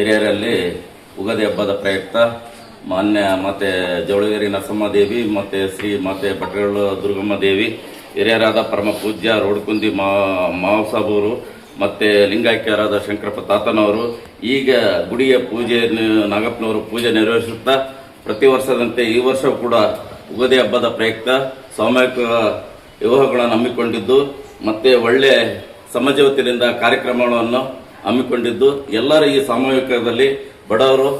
ಹಿರಿಯರಲ್ಲಿ ಉಗಾದಿ ಹಬ್ಬದ ಪ್ರಯುಕ್ತ, ಮಾನ್ಯ ಮತ್ತೆ ಜವಳಗಿರಿ ನರಸಮ್ಮ ದೇವಿ ಮತ್ತೆ ಶ್ರೀ ಮತ್ತೆ ಭಟ್ರಳ್ಳು ದುರ್ಗಮ್ಮ ದೇವಿ, ಹಿರಿಯರಾದ ಪರಮ ಪೂಜ್ಯ ರೋಡ್ಕುಂದಿ ಮಾ, ಮಾವಸಾಬರು ಮತ್ತೆ ಲಿಂಗೈಕ್ಯರಾದ ಶಂಕರಪ್ಪ ತಾತನವರು, ಈಗ ಗುಡಿಯ ಪೂಜೆ ನಾಗಪ್ಪನವರು ಪೂಜೆ ನೆರವೇರಿಸುತ್ತಾ, ಪ್ರತಿ ವರ್ಷದಂತೆ ಈ ವರ್ಷ ಕೂಡ ಉಗಾದಿ ಹಬ್ಬದ ಪ್ರಯುಕ್ತ, ಸಾಮೂಹಿಕ ವಿವಾಹಗಳನ್ನು ಹಮ್ಮಿಕೊಂಡಿದ್ದು, ಮತ್ತೆ ಒಳ್ಳೆ ಸಮಾಜ ವತಿಯಿಂದ ಕಾರ್ಯಕ್ರಮಗಳನ್ನು ಹಮ್ಮಿಕೊಂಡಿದ್ದು. ಎಲ್ಲರೂ ಈ ಸಾಮೂಹಿಕದಲ್ಲಿ ಬಡವರು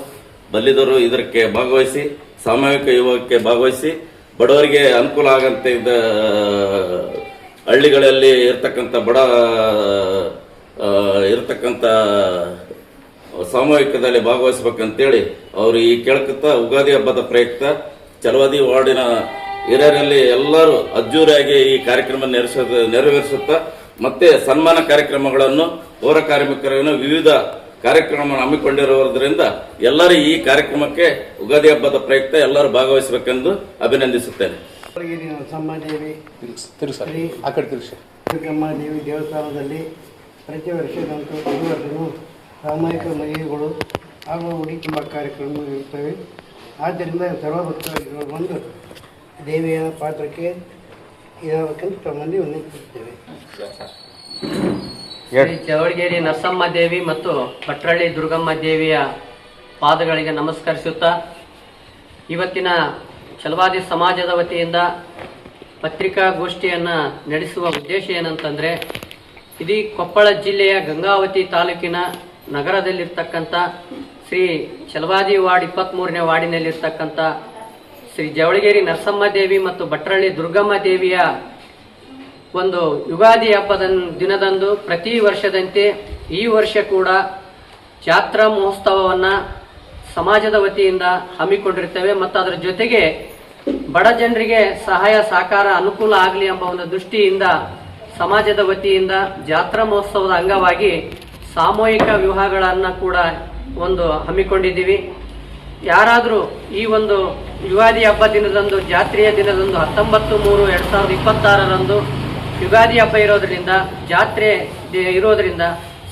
ಬಲ್ಲಿದರು ಇದಕ್ಕೆ ಭಾಗವಹಿಸಿ, ಸಾಮೂಹಿಕ ಯುವಕಕ್ಕೆ ಭಾಗವಹಿಸಿ, ಬಡವರಿಗೆ ಅನುಕೂಲ ಆಗಂತೆ ಇದ್ದ ಹಳ್ಳಿಗಳಲ್ಲಿ ಇರ್ತಕ್ಕಂಥ ಬಡ ಇರತಕ್ಕಂಥ ಇರ್ತಕ್ಕಂಥ ಸಾಮೂಹಿಕದಲ್ಲಿ ಭಾಗವಹಿಸಬೇಕಂತೇಳಿ ಅವರು ಈ ಕೇಳ್ಕತ್ತ ಉಗಾದಿ ಹಬ್ಬದ ಪ್ರಯುಕ್ತ ಚಲವಾದಿ ವಾರ್ಡಿನ ಹಿರಿಯರಲ್ಲಿ ಎಲ್ಲರೂ ಅದ್ದೂರಿಯಾಗಿ ಈ ಕಾರ್ಯಕ್ರಮ ನೆರವೇರಿಸ, ನೆರವೇರಿಸುತ್ತಾ ಮತ್ತೆ ಸನ್ಮಾನ ಕಾರ್ಯಕ್ರಮಗಳನ್ನು ಪೌರ ಕಾರ್ಮಿಕರನ್ನು ವಿವಿಧ ಕಾರ್ಯಕ್ರಮವನ್ನು ಹಮ್ಮಿಕೊಂಡಿರುವುದರಿಂದ ಎಲ್ಲರೂ ಈ ಕಾರ್ಯಕ್ರಮಕ್ಕೆ ಉಗಾದಿ ಹಬ್ಬದ ಪ್ರಯುಕ್ತ ಎಲ್ಲರೂ ಭಾಗವಹಿಸಬೇಕೆಂದು ಅಭಿನಂದಿಸುತ್ತೇನೆ. ಕೊಳಗೇರಿ ನರಸಮ್ಮದೇವಿ ತಿರುಗಿಸಿ ತಿರುಗಿಸಿ ಆ ಕಡೆ ತಿರುಗಿಸಿ. ದುರ್ಗಮ್ಮ ದೇವಿ ದೇವಸ್ಥಾನದಲ್ಲಿ ಪ್ರತಿ ವರ್ಷದಂತೂ ಈ ವರ್ಷವೂ ಸಾಮೂಹಿಕ ಮದುವೆಗಳು ಹಾಗೂ ಉಡಿ ತುಂಬ ಕಾರ್ಯಕ್ರಮಗಳು ಇರ್ತವೆ ಆದ್ದರಿಂದ ಸರ್ವಭಕ್ತರು ಬಂದು ದೇವಿಯ ಪಾತ್ರಕ್ಕೆ ಇರಬೇಕಂತ ತಮ್ಮಲ್ಲಿ ವಿನಂತಿಸುತ್ತೇವೆ. ಶ್ರೀ ಚವಳಗೇರಿ ನರಸಮ್ಮ ದೇವಿ ಮತ್ತು ಪಟ್ರಳ್ಳಿ ದುರ್ಗಮ್ಮ ದೇವಿಯ ಪಾದಗಳಿಗೆ ನಮಸ್ಕರಿಸುತ್ತಾ, ಇವತ್ತಿನ ಚಲವಾದಿ ಸಮಾಜದ ವತಿಯಿಂದ ಪತ್ರಿಕಾಗೋಷ್ಠಿಯನ್ನು ನಡೆಸುವ ಉದ್ದೇಶ ಏನಂತಂದರೆ, ಇಡೀ ಕೊಪ್ಪಳ ಜಿಲ್ಲೆಯ ಗಂಗಾವತಿ ತಾಲೂಕಿನ ನಗರದಲ್ಲಿರ್ತಕ್ಕಂಥ ಶ್ರೀ ಚಲವಾದಿ ವಾರ್ಡ್ ಇಪ್ಪತ್ತ್ಮೂರನೇ ವಾರ್ಡಿನಲ್ಲಿರ್ತಕ್ಕಂಥ ಶ್ರೀ ಜವಳಗೇರಿ ನರಸಮ್ಮ ದೇವಿ ಮತ್ತು ಭಟ್ರಳ್ಳಿ ದುರ್ಗಮ್ಮ ದೇವಿಯ ಒಂದು ಯುಗಾದಿ ಹಬ್ಬದ ದಿನದಂದು ಪ್ರತಿ ವರ್ಷದಂತೆ ಈ ವರ್ಷ ಕೂಡ ಜಾತ್ರಾ ಮಹೋತ್ಸವವನ್ನು ಸಮಾಜದ ವತಿಯಿಂದ ಹಮ್ಮಿಕೊಂಡಿರ್ತೇವೆ. ಮತ್ತು ಅದರ ಜೊತೆಗೆ ಬಡ ಜನರಿಗೆ ಸಹಾಯ, ಸಹಕಾರ ಅನುಕೂಲ ಆಗಲಿ ಎಂಬ ಒಂದು ದೃಷ್ಟಿಯಿಂದ ಸಮಾಜದ ವತಿಯಿಂದ ಜಾತ್ರಾ ಮಹೋತ್ಸವದ ಅಂಗವಾಗಿ ಸಾಮೂಹಿಕ ವಿವಾಹಗಳನ್ನು ಕೂಡ ಒಂದು ಹಮ್ಮಿಕೊಂಡಿದ್ದೀವಿ. ಯಾರಾದರೂ ಈ ಒಂದು ಯುಗಾದಿ ಹಬ್ಬ ದಿನದಂದು, ಜಾತ್ರೆಯ ದಿನದಂದು ಹತ್ತೊಂಬತ್ತು ಮೂರು ಎರಡು ಸಾವಿರದ ಇಪ್ಪತ್ತಾರರಂದು ಯುಗಾದಿ ಹಬ್ಬ ಇರೋದ್ರಿಂದ, ಜಾತ್ರೆ ಇರೋದರಿಂದ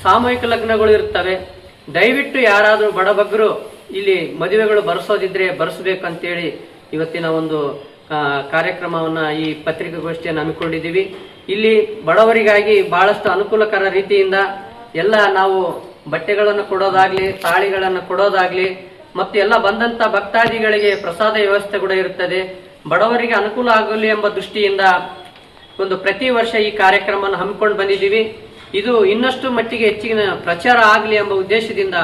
ಸಾಮೂಹಿಕ ಲಗ್ನಗಳು ಇರ್ತವೆ. ದಯವಿಟ್ಟು ಯಾರಾದರೂ ಬಡಬಗ್ಗರು ಇಲ್ಲಿ ಮದುವೆಗಳು ಬರೆಸೋದಿದ್ರೆ ಬರೆಸ್ಬೇಕಂತೇಳಿ ಇವತ್ತಿನ ಒಂದು ಕಾರ್ಯಕ್ರಮವನ್ನು ಈ ಪತ್ರಿಕಾಗೋಷ್ಠಿಯನ್ನು ಹಮ್ಮಿಕೊಂಡಿದ್ದೀವಿ. ಇಲ್ಲಿ ಬಡವರಿಗಾಗಿ ಬಹಳಷ್ಟು ಅನುಕೂಲಕರ ರೀತಿಯಿಂದ ಎಲ್ಲ ನಾವು ಬಟ್ಟೆಗಳನ್ನು ಕೊಡೋದಾಗ್ಲಿ, ತಾಳಿಗಳನ್ನು ಕೊಡೋದಾಗ್ಲಿ, ಮತ್ತು ಎಲ್ಲ ಬಂದಂತ ಭಕ್ತಾದಿಗಳಿಗೆ ಪ್ರಸಾದ ವ್ಯವಸ್ಥೆ ಕೂಡ ಇರುತ್ತದೆ ಬಡವರಿಗೆ ಅನುಕೂಲ ಆಗಲಿ ಎಂಬ ದೃಷ್ಟಿಯಿಂದ ಒಂದು ಪ್ರತಿ ವರ್ಷ ಈ ಕಾರ್ಯಕ್ರಮವನ್ನು ಹಮ್ಮಿಕೊಂಡು ಬಂದಿದ್ದೀವಿ. ಇದು ಇನ್ನಷ್ಟು ಮಟ್ಟಿಗೆ ಹೆಚ್ಚಿನ ಪ್ರಚಾರ ಆಗಲಿ ಎಂಬ ಉದ್ದೇಶದಿಂದ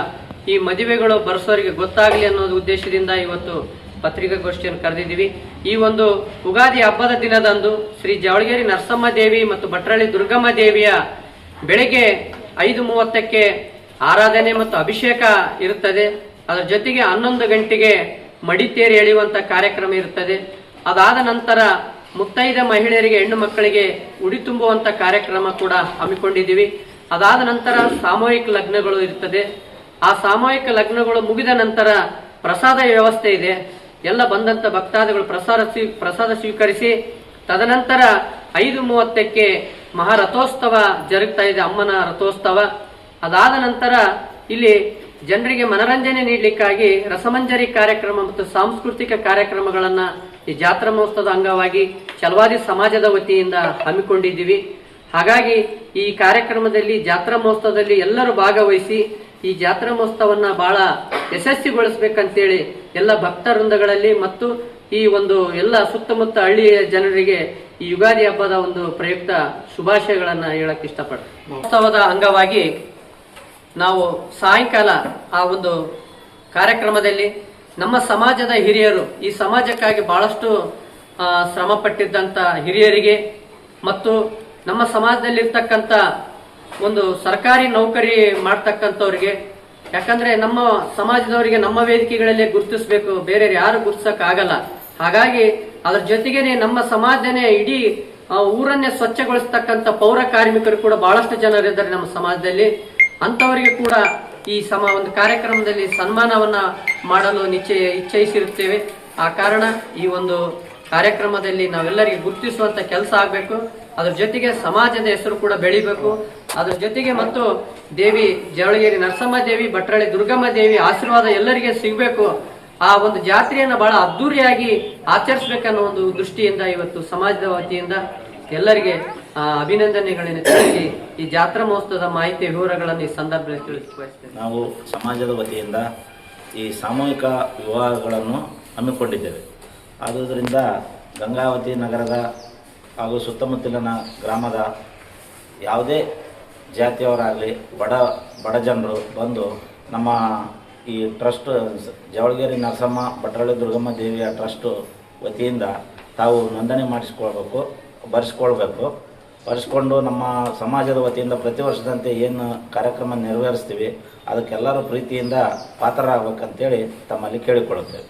ಈ ಮದುವೆಗಳು ಬರೆಸೋರಿಗೆ ಗೊತ್ತಾಗಲಿ ಅನ್ನೋ ಉದ್ದೇಶದಿಂದ ಇವತ್ತು ಪತ್ರಿಕಾಗೋಷ್ಠಿಯನ್ನು ಕರೆದಿದ್ದೀವಿ. ಈ ಒಂದು ಉಗಾದಿ ಹಬ್ಬದ ದಿನದಂದು ಶ್ರೀ ಜವಳಗೇರಿ ನರಸಮ್ಮ ದೇವಿ ಮತ್ತು ಭಟ್ರಳ್ಳಿ ದುರ್ಗಮ್ಮ ದೇವಿಯ ಬೆಳಗ್ಗೆ ಐದು ಮೂವತ್ತಕ್ಕೆ ಆರಾಧನೆ ಮತ್ತು ಅಭಿಷೇಕ ಇರುತ್ತದೆ. ಅದರ ಜೊತೆಗೆ ಹನ್ನೊಂದು ಗಂಟೆಗೆ ಮಡಿತೇರಿ ಎಳೆಯುವಂಥ ಕಾರ್ಯಕ್ರಮ ಇರುತ್ತದೆ. ಅದಾದ ನಂತರ ಮುತ್ತೈದ ಮಹಿಳೆಯರಿಗೆ, ಹೆಣ್ಣು ಮಕ್ಕಳಿಗೆ ಉಡಿ ತುಂಬುವಂತ ಕಾರ್ಯಕ್ರಮ ಕೂಡ ಹಮ್ಮಿಕೊಂಡಿದ್ದೀವಿ. ಅದಾದ ನಂತರ ಸಾಮೂಹಿಕ ಲಗ್ನಗಳು ಇರ್ತದೆ. ಆ ಸಾಮೂಹಿಕ ಲಗ್ನಗಳು ಮುಗಿದ ನಂತರ ಪ್ರಸಾದ ವ್ಯವಸ್ಥೆ ಇದೆ. ಎಲ್ಲ ಬಂದಂತ ಭಕ್ತಾದಿಗಳು ಪ್ರಸಾದ ಪ್ರಸಾದ ಸ್ವೀಕರಿಸಿ, ತದನಂತರ ಐದು ಮೂವತ್ತಕ್ಕೆ ಮಹಾರಥೋತ್ಸವ ಜರುಗ್ತಾ ಇದೆ, ಅಮ್ಮನ ರಥೋತ್ಸವ. ಅದಾದ ನಂತರ ಇಲ್ಲಿ ಜನರಿಗೆ ಮನರಂಜನೆ ನೀಡಲಿಕ್ಕಾಗಿ ರಸಮಂಜರಿ ಕಾರ್ಯಕ್ರಮ ಮತ್ತು ಸಾಂಸ್ಕೃತಿಕ ಕಾರ್ಯಕ್ರಮಗಳನ್ನ ಈ ಜಾತ್ರಾ ಮಹೋತ್ಸವದ ಅಂಗವಾಗಿ ಚಲವಾದಿ ಸಮಾಜದ ವತಿಯಿಂದ ಹಮ್ಮಿಕೊಂಡಿದ್ದೀವಿ. ಹಾಗಾಗಿ ಈ ಕಾರ್ಯಕ್ರಮದಲ್ಲಿ, ಜಾತ್ರಾ ಮಹೋತ್ಸವದಲ್ಲಿ ಎಲ್ಲರೂ ಭಾಗವಹಿಸಿ ಈ ಜಾತ್ರಾ ಮಹೋತ್ಸವನ್ನ ಬಹಳ ಯಶಸ್ವಿಗೊಳಿಸ್ಬೇಕಂತೇಳಿ ಎಲ್ಲ ಭಕ್ತ ವೃಂದಗಳಲ್ಲಿ ಮತ್ತು ಈ ಒಂದು ಎಲ್ಲ ಸುತ್ತಮುತ್ತ ಹಳ್ಳಿಯ ಜನರಿಗೆ ಈ ಯುಗಾದಿ ಹಬ್ಬದ ಒಂದು ಪ್ರಯುಕ್ತ ಶುಭಾಶಯಗಳನ್ನ ಹೇಳಕ್ ಇಷ್ಟಪಡ್ತೀನಿ. ಮಹೋತ್ಸವದ ಅಂಗವಾಗಿ ನಾವು ಸಾಯಂಕಾಲ ಆ ಒಂದು ಕಾರ್ಯಕ್ರಮದಲ್ಲಿ ನಮ್ಮ ಸಮಾಜದ ಹಿರಿಯರು ಈ ಸಮಾಜಕ್ಕಾಗಿ ಬಹಳಷ್ಟು ಶ್ರಮ ಪಟ್ಟಿದ್ದಂಥ ಹಿರಿಯರಿಗೆ ಮತ್ತು ನಮ್ಮ ಸಮಾಜದಲ್ಲಿರ್ತಕ್ಕಂಥ ಒಂದು ಸರ್ಕಾರಿ ನೌಕರಿ ಮಾಡ್ತಕ್ಕಂಥವ್ರಿಗೆ, ಯಾಕಂದ್ರೆ ನಮ್ಮ ಸಮಾಜದವರಿಗೆ ನಮ್ಮ ವೇದಿಕೆಗಳಲ್ಲೇ ಗುರುತಿಸಬೇಕು ಬೇರೆ ಯಾರು ಗುರುತಿಸಕ್ ಆಗಲ್ಲ ಹಾಗಾಗಿ ಅದ್ರ ಜೊತೆಗೇನೆ ನಮ್ಮ ಸಮಾಜನೇ ಇಡೀ ಊರನ್ನೇ ಸ್ವಚ್ಛಗೊಳಿಸ್ತಕ್ಕಂಥ ಪೌರ ಕಾರ್ಮಿಕರು ಕೂಡ ಬಹಳಷ್ಟು ಜನರಿದ್ದಾರೆ ನಮ್ಮ ಸಮಾಜದಲ್ಲಿ. ಅಂತವರಿಗೆ ಕೂಡ ಈ ಸಮ ಒಂದು ಕಾರ್ಯಕ್ರಮದಲ್ಲಿ ಸನ್ಮಾನವನ್ನ ಮಾಡಲು ನಿಶ್ಚಯ ಇಚ್ಛಯಿಸಿರುತ್ತೇವೆ ಆ ಕಾರಣ ಈ ಒಂದು ಕಾರ್ಯಕ್ರಮದಲ್ಲಿ ನಾವೆಲ್ಲರಿಗೆ ಗುರುತಿಸುವಂತ ಕೆಲಸ ಆಗಬೇಕು. ಅದ್ರ ಜೊತೆಗೆ ಸಮಾಜದ ಹೆಸರು ಕೂಡ ಬೆಳಿಬೇಕು. ಅದ್ರ ಜೊತೆಗೆ ಮತ್ತು ದೇವಿ ಜವಳಗಿರಿ ನರಸಮ್ಮ ದೇವಿ, ಭಟ್ರಳ್ಳಿ ದುರ್ಗಮ್ಮ ದೇವಿ ಆಶೀರ್ವಾದ ಎಲ್ಲರಿಗೆ ಸಿಗಬೇಕು. ಆ ಒಂದು ಜಾತ್ರೆಯನ್ನು ಬಹಳ ಅದ್ದೂರಿಯಾಗಿ ಆಚರಿಸಬೇಕನ್ನೋ ಒಂದು ದೃಷ್ಟಿಯಿಂದ ಇವತ್ತು ಸಮಾಜದ ವತಿಯಿಂದ ಎಲ್ಲರಿಗೆ ಅಭಿನಂದನೆಗಳನ್ನು ತಿಳಿಸಿ ಈ ಜಾತ್ರಾ ಮಹೋತ್ಸವದ ಮಾಹಿತಿ ವಿವರಗಳನ್ನು ಈ ಸಂದರ್ಭದಲ್ಲಿ ತಿಳಿಸಿ ನಾವು ಸಮಾಜದ ವತಿಯಿಂದ ಈ ಸಾಮೂಹಿಕ ವಿವಾಹಗಳನ್ನು ಹಮ್ಮಿಕೊಂಡಿದ್ದೇವೆ. ಆದುದರಿಂದ ಗಂಗಾವತಿ ನಗರದ ಹಾಗೂ ಸುತ್ತಮುತ್ತಲಿನ ಗ್ರಾಮದ ಯಾವುದೇ ಜಾತಿಯವರಾಗಲಿ, ಬಡ ಬಡ ಜನರು ಬಂದು ನಮ್ಮ ಈ ಟ್ರಸ್ಟ್ ಜವಳಗೇರಿ ನರಸಮ್ಮ ಭಟ್ರಳ್ಳಿ ದುರ್ಗಮ್ಮ ದೇವಿಯ ಟ್ರಸ್ಟು ವತಿಯಿಂದ ತಾವು ನೋಂದಣಿ ಮಾಡಿಸ್ಕೊಳ್ಬೇಕು, ಬರೆಸ್ಕೊಳ್ಬೇಕು. ಬರೆಸ್ಕೊಂಡು ನಮ್ಮ ಸಮಾಜದ ವತಿಯಿಂದ ಪ್ರತಿ ವರ್ಷದಂತೆ ಏನು ಕಾರ್ಯಕ್ರಮ ನೆರವೇರಿಸ್ತೀವಿ ಅದಕ್ಕೆಲ್ಲರೂ ಪ್ರೀತಿಯಿಂದ ಪಾತ್ರರಾಗಬೇಕಂತೇಳಿ ತಮ್ಮಲ್ಲಿ ಕೇಳಿಕೊಳ್ಳುತ್ತೇವೆ?